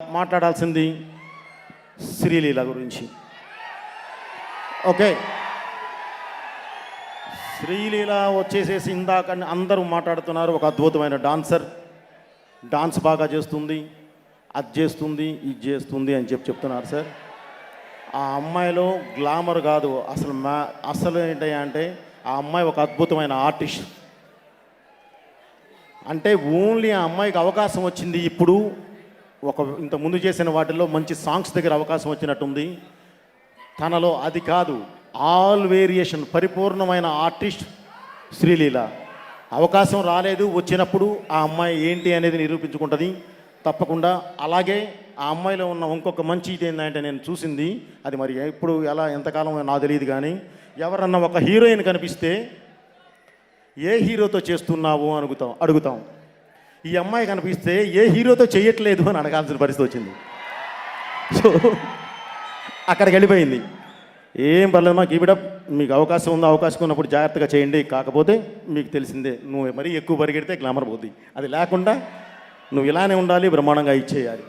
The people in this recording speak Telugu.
మాట్లాడాల్సింది శ్రీలీల గురించి. ఓకే. శ్రీలీల వచ్చేసేసి ఇందాక అందరూ మాట్లాడుతున్నారు ఒక అద్భుతమైన డాన్సర్. డాన్స్ బాగా చేస్తుంది అది చేస్తుంది ఇది చేస్తుంది అని చెప్పి చెప్తున్నారు సార్. ఆ అమ్మాయిలో గ్లామర్ కాదు అసలు మా అసలు ఏంటి అంటే ఆ అమ్మాయి ఒక అద్భుతమైన ఆర్టిస్ట్. అంటే ఓన్లీ ఆ అమ్మాయికి అవకాశం వచ్చింది ఇప్పుడు ఒక ఇంత ముందు చేసిన వాటిల్లో మంచి సాంగ్స్ దగ్గర అవకాశం వచ్చినట్టుంది. తనలో అది కాదు ఆల్ వేరియేషన్ పరిపూర్ణమైన ఆర్టిస్ట్ శ్రీలీల. అవకాశం రాలేదు వచ్చినప్పుడు ఆ అమ్మాయి ఏంటి అనేది నిరూపించుకుంటుంది. తప్పకుండా. అలాగే ఆ అమ్మాయిలో ఉన్న ఇంకొక మంచి ఇది ఏంటంటే నేను చూసింది అది మరి ఎప్పుడు ఎలా ఎంతకాలం నాకు తెలియదు కానీ ఎవరన్నా ఒక హీరోయిన్ కనిపిస్తే ఏ హీరోతో చేస్తున్నావు అనుగుతాం అడుగుతాం అడుగుతాం. ఈ అమ్మాయి కనిపిస్తే ఏ హీరోతో చేయట్లేదు అని అడగాల్సిన పరిస్థితి వచ్చింది. సో అక్కడికి వెళ్ళిపోయింది. ఏం పర్లేదు మాకు ఇవిడ మీకు అవకాశం ఉందో అవకాశం ఉన్నప్పుడు జాగ్రత్తగా చేయండి. కాకపోతే మీకు తెలిసిందే నువ్వు మరీ ఎక్కువ పరిగెడితే గ్లామర్ పోద్ది. అది లేకుండా నువ్వు ఇలానే ఉండాలి బ్రహ్మాండంగా ఇచ్చేయాలి